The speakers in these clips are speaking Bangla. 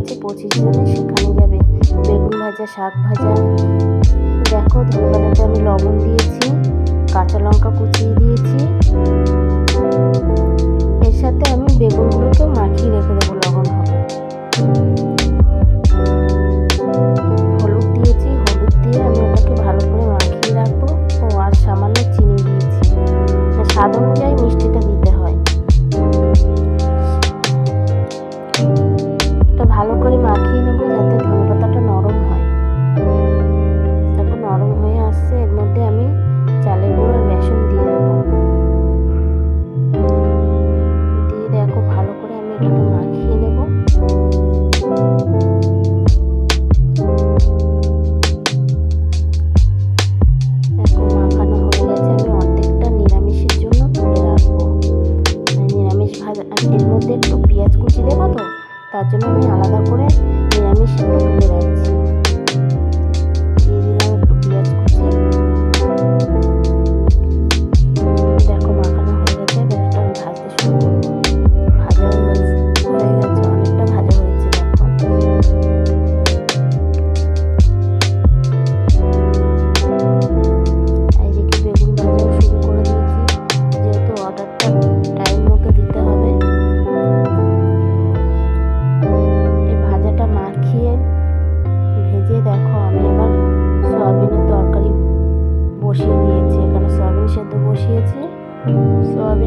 আছে পঁচিশ জনের সেখানে যাবে। বেগুন ভাজা, শাক ভাজা। দেখো ধনেপাতাতে আমি লবণ দিয়েছি, কাঁচা লঙ্কা কুচিয়ে দিয়েছি। এর সাথে আমি বেগুনগুলোকে মাখিয়ে রেখে দেবো, লবণ হবে। হলুদ দিয়েছি, হলুদ দিয়ে আমি ভালো করে মাখিয়ে রাখব। ও, আর সামান্য চিনি দিয়েছি। স্বাদ অনুযায়ী মিষ্টি তার জন্য আমি আলাদা করে নিরামিষ একটু রাখছি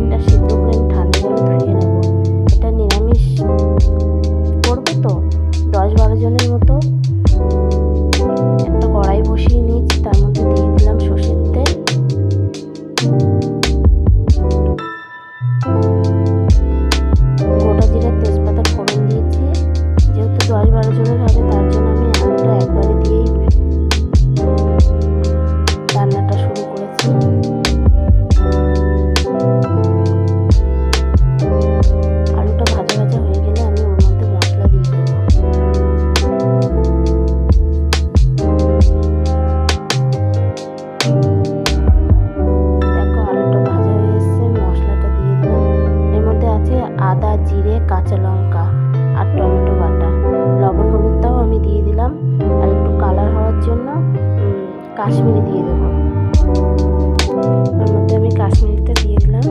সয়াবিনটা সিদ্ধ করে ঠান্ডা জলে ধুয়ে নেব। এটা নিরামিষ। করব তো? দশ বারো জনের মতো কাশ্মীরি দিয়ে দেবো। ওর মধ্যে আমি কাশ্মীরিটা দিয়ে দিলাম।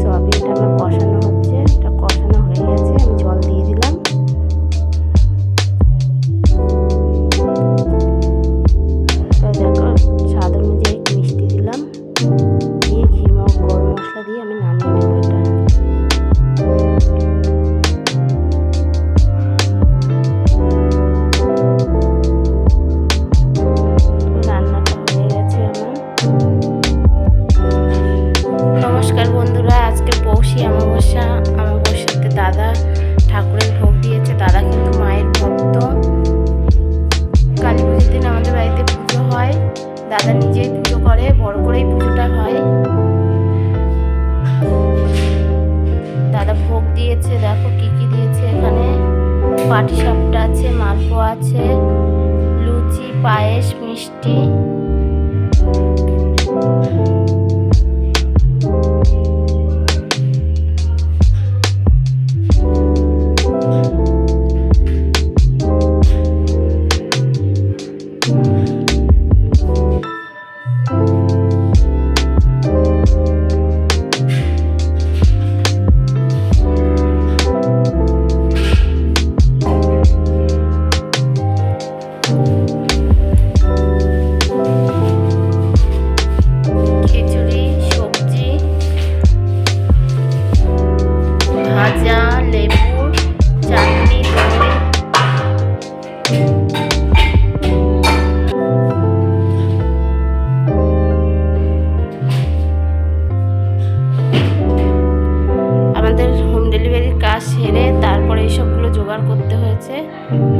সয়াবিনটা আমার কষানো হচ্ছে। এটা কষানো হয়ে গেছে আমি জল দিয়ে দিলাম। দাদা ঠাকুরের ভোগ দিয়েছে, দাদা কিন্তু মায়ের ভক্ত। কালী পুজোর দিন আমাদের বাড়িতে পুজো হয়, দাদা নিজেই পুজো করে, বড় করেই পুজোটা হয়। দাদা ভোগ দিয়েছে, দেখো কি কি দিয়েছে এখানে। পাটি সাপটা আছে, মালপোয়া আছে, লুচি, পায়েস, মিষ্টি।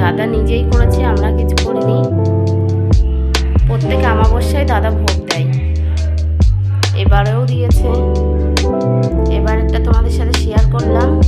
দাদা নিজেই করেছে, আমরা কিছু করিনি। প্রত্যেক আমাবস্যায় দাদা ভোগ দেয়। এবারেও দিয়েছে। এবার একটা তোমাদের সাথে শেয়ার করলাম।